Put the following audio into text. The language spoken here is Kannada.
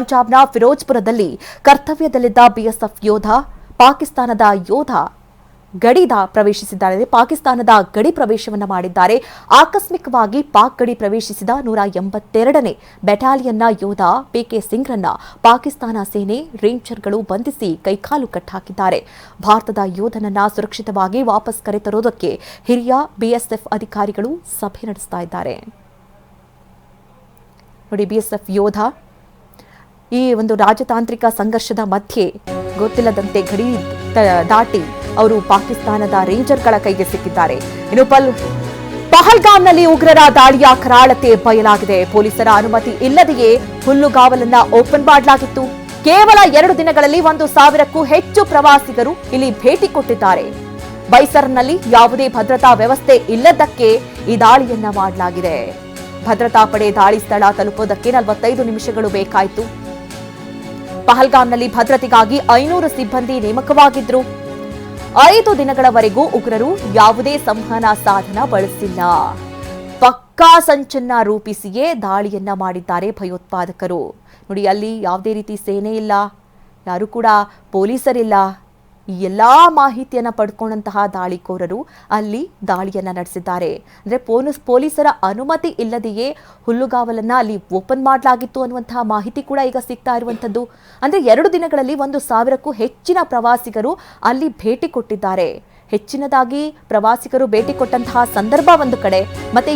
ಪಂಜಾಬ್ನ ಫಿರೋಜ್ಪುರದಲ್ಲಿ ಕರ್ತವ್ಯದಲ್ಲಿದ್ದ ಬಿಎಸ್ಎಫ್ ಯೋಧ, ಪಾಕಿಸ್ತಾನದ ಯೋಧ ಗಡಿದ ಪ್ರವೇಶಿಸಿದ್ದಾರೆ. ಪಾಕಿಸ್ತಾನದ ಗಡಿ ಪ್ರವೇಶವನ್ನು ಮಾಡಿದ್ದಾರೆ. ಆಕಸ್ಮಿಕವಾಗಿ ಪಾಕ್ ಗಡಿ ಪ್ರವೇಶಿಸಿದ ನೂರ ಎಂಬತ್ತೆರಡನೇ ಬೆಟಾಲಿಯನ್ನ ಯೋಧ ಪಿಕೆ ಸಿಂಗ್ರನ್ನ ಪಾಕಿಸ್ತಾನ ಸೇನೆ ರೇಂಜರ್ಗಳು ಬಂಧಿಸಿ ಕೈಕಾಲು ಕಟ್ಟಾಕಿದ್ದಾರೆ. ಭಾರತದ ಯೋಧನನ್ನ ಸುರಕ್ಷಿತವಾಗಿ ವಾಪಸ್ ಕರೆತರೋದಕ್ಕೆ ಹಿರಿಯ ಬಿಎಸ್ಎಫ್ ಅಧಿಕಾರಿಗಳು ಸಭೆ ನಡೆಸ್ತಾ ಇದ್ದಾರೆ. ನೋಡಿ, ಬಿಎಸ್ಎಫ್ ಯೋಧ ಈ ಒಂದು ರಾಜತಾಂತ್ರಿಕ ಸಂಘರ್ಷದ ಮಧ್ಯೆ ಗೊತ್ತಿಲ್ಲದಂತೆ ಗಡಿ ದಾಟಿ ಅವರು ಪಾಕಿಸ್ತಾನದ ರೇಂಜರ್ಗಳ ಕೈಗೆ ಸಿಕ್ಕಿದ್ದಾರೆ. ಇನ್ನು ಪಲ್, ಪಹಲ್ಗಾಮ್ನಲ್ಲಿ ಉಗ್ರರ ದಾಳಿಯ ಕರಾಳತೆ ಬಯಲಾಗಿದೆ. ಪೊಲೀಸರ ಅನುಮತಿ ಇಲ್ಲದೆಯೇ ಹುಲ್ಲುಗಾವಲನ್ನ ಓಪನ್ ಮಾಡಲಾಗಿತ್ತು. ಕೇವಲ ಎರಡು ದಿನಗಳಲ್ಲಿ ಒಂದು ಸಾವಿರಕ್ಕೂ ಹೆಚ್ಚು ಪ್ರವಾಸಿಗರು ಇಲ್ಲಿ ಭೇಟಿ ಕೊಟ್ಟಿದ್ದಾರೆ. ಬೈಸರ್ನಲ್ಲಿ ಯಾವುದೇ ಭದ್ರತಾ ವ್ಯವಸ್ಥೆ ಇಲ್ಲದಕ್ಕೆ ಈ ದಾಳಿಯನ್ನ ಮಾಡಲಾಗಿದೆ. ಭದ್ರತಾ ಪಡೆ ದಾಳಿ ಸ್ಥಳ ತಲುಪೋದಕ್ಕೆ ನಲವತ್ತೈದು ನಿಮಿಷಗಳು ಬೇಕಾಯಿತು. ಪಹಲ್ಗಾಮ್ನಲ್ಲಿ ಭದ್ರತೆಗಾಗಿ ಐನೂರು ಸಿಬ್ಬಂದಿ ನೇಮಕವಾಗಿದ್ರು. ಐದು ದಿನಗಳವರೆಗೂ ಉಗ್ರರು ಯಾವುದೇ ಸಂವಹನ ಸಾಧನ ಬಳಸಿಲ್ಲ. ಪಕ್ಕಾ ಸಂಚನ್ನ ರೂಪಿಸಿಯೇ ದಾಳಿಯನ್ನ ಮಾಡಿದ್ದಾರೆ ಭಯೋತ್ಪಾದಕರು. ನೋಡಿ ಅಲ್ಲಿ ಯಾವುದೇ ರೀತಿ ಸೇನೆ ಇಲ್ಲ. ಯಾರು ಕೂಡ ಪೊಲೀಸರಿಲ್ಲ. ಈ ಎಲ್ಲಾ ಮಾಹಿತಿಯನ್ನ ಪಡ್ಕೊಂಡಂತಹ ದಾಳಿಕೋರರು ಅಲ್ಲಿ ದಾಳಿಯನ್ನ ನಡೆಸಿದ್ದಾರೆ. ಅಂದ್ರೆ ಪೊಲೀಸ್, ಪೊಲೀಸರ ಅನುಮತಿ ಇಲ್ಲದೆಯೇ ಹುಲ್ಲುಗಾವಲನ್ನ ಅಲ್ಲಿ ಓಪನ್ ಮಾಡಲಾಗಿತ್ತು ಅನ್ನುವಂತಹ ಮಾಹಿತಿ ಕೂಡ ಈಗ ಸಿಗ್ತಾ ಇರುವಂತದ್ದು ಅಂದ್ರೆ ಎರಡು ದಿನಗಳಲ್ಲಿ ಒಂದು ಸಾವಿರಕ್ಕೂ ಹೆಚ್ಚಿನ ಪ್ರವಾಸಿಗರು ಅಲ್ಲಿ ಭೇಟಿ ಕೊಟ್ಟಿದ್ದಾರೆ. ಹೆಚ್ಚಿನದಾಗಿ ಪ್ರವಾಸಿಗರು ಭೇಟಿ ಕೊಟ್ಟಂತಹ ಸಂದರ್ಭ ಒಂದು ಕಡೆ, ಮತ್ತೆ